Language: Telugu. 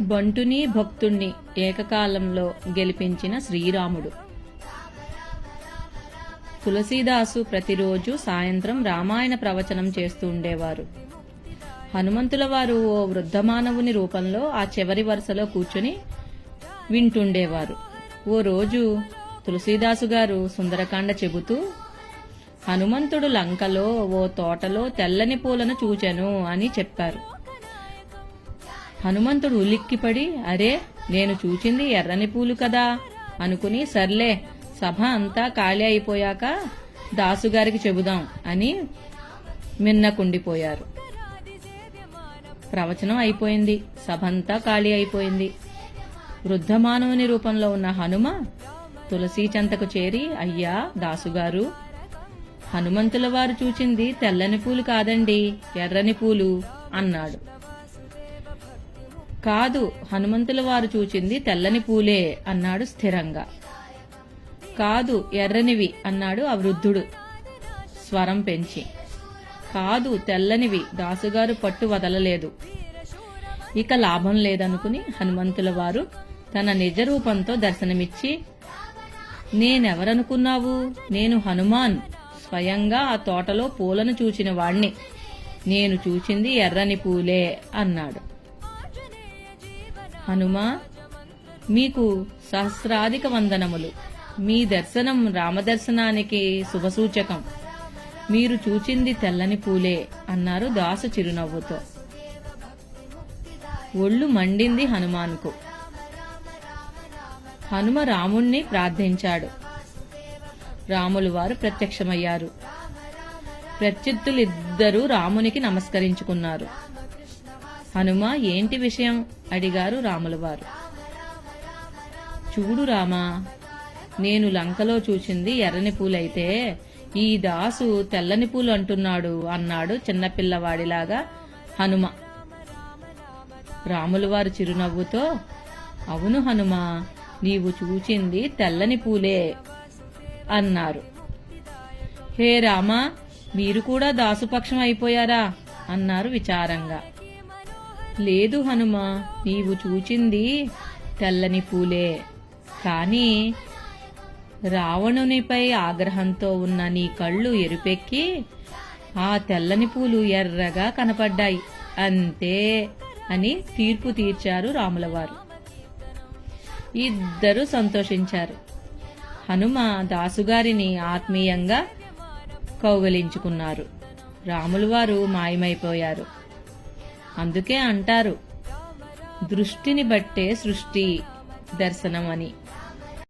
బంటుని భక్తుణ్ణి ఏకకాలంలో గెలిపించిన శ్రీరాముడు. తులసీదాసు ప్రతిరోజు సాయంత్రం రామాయణ ప్రవచనం చేస్తూ ఉండేవారు. హనుమంతుల వారు ఓ వృద్ధమానవుని రూపంలో ఆ చివరి వరుసలో కూర్చుని వింటుండేవారు. ఓ రోజు తులసీదాసు గారు సుందరకాండ చెబుతూ హనుమంతుడు లంకలో ఓ తోటలో తెల్లని పూలను చూచెను అని చెప్పారు. హనుమంతుడు ఉలిక్కిపడి అరే నేను చూచింది ఎర్రని పూలు కదా అనుకుని సర్లే సభ అంతా ఖాళీ అయిపోయాక దాసుగారికి చెబుదాం అని మిన్నకుండిపోయారు. ప్రవచనం అయిపోయింది. సభ అంతా ఖాళీ అయిపోయింది. వృద్ధ మానవుని రూపంలో ఉన్న హనుమ తులసీ చెంతకు చేరి అయ్యా దాసుగారు హనుమంతుల వారు చూచింది తెల్లని పూలు కాదండి ఎర్రని పూలు అన్నాడు. కాదు హనుమంతుల వారు చూచింది తెల్లని పూలే అన్నాడు స్థిరంగా. కాదు ఎర్రనివి అన్నాడు ఆ వృద్ధుడు స్వరం పెంచి. కాదు తెల్లనివి దాసుగారు పట్టు వదలలేదు. ఇక లాభం లేదనుకుని హనుమంతుల వారు తన నిజ రూపంతో దర్శనమిచ్చి నేనెవరనుకున్నావు? నేను హనుమాన్. స్వయంగా ఆ తోటలో పూలను చూచిన వాణ్ణి. నేను చూచింది ఎర్రని పూలే అన్నాడు. హనుమా మీకు సహస్రాధిక వందనములు. మీ దర్శనం రామదర్శనానికి శుభసూచకం. మీరు చూచింది తెల్లని పూలే అన్నారు దాసు చిరునవ్వుతో. ఒళ్ళు మండింది హనుమాన్కు. హనుమ రాముణ్ణి ప్రార్థించాడు. రాములు వారు ప్రత్యక్షమయ్యారు. ప్రత్యుత్తులిద్దరూ రామునికి నమస్కరించుకున్నారు. హనుమ ఏంటి విషయం అడిగారు రాములవారు చూడు రామా నేను లంకలో చూసింది ఎర్రని పూలైతే ఈ దాసు తెల్లని పూలు అంటున్నాడు అన్నాడు చిన్నపిల్లవాడిలాగా హనుమ. రాములవారు చిరునవ్వుతో అవును హనుమ నీవు చూచింది తెల్లని పూలే అన్నారు. హే రామా మీరు కూడా దాసుపక్షం అయిపోయారా? అన్నారు విచారంగా. లేదు హనుమ నీవు చూచింది తెల్లని పూలే. కానీ రావణునిపై ఆగ్రహంతో ఉన్న నీ కళ్ళు ఎరుపెక్కి ఆ తెల్లని పూలు ఎర్రగా కనపడ్డాయి. అంతే అని తీర్పు తీర్చారు రాములవారు ఇద్దరు సంతోషించారు. హనుమ దాసుగారిని ఆత్మీయంగా కౌగలించుకున్నారు. రాములవారు మాయమైపోయారు. అందుకే అంటారు దృష్టిని బట్టే సృష్టి దర్శనం అని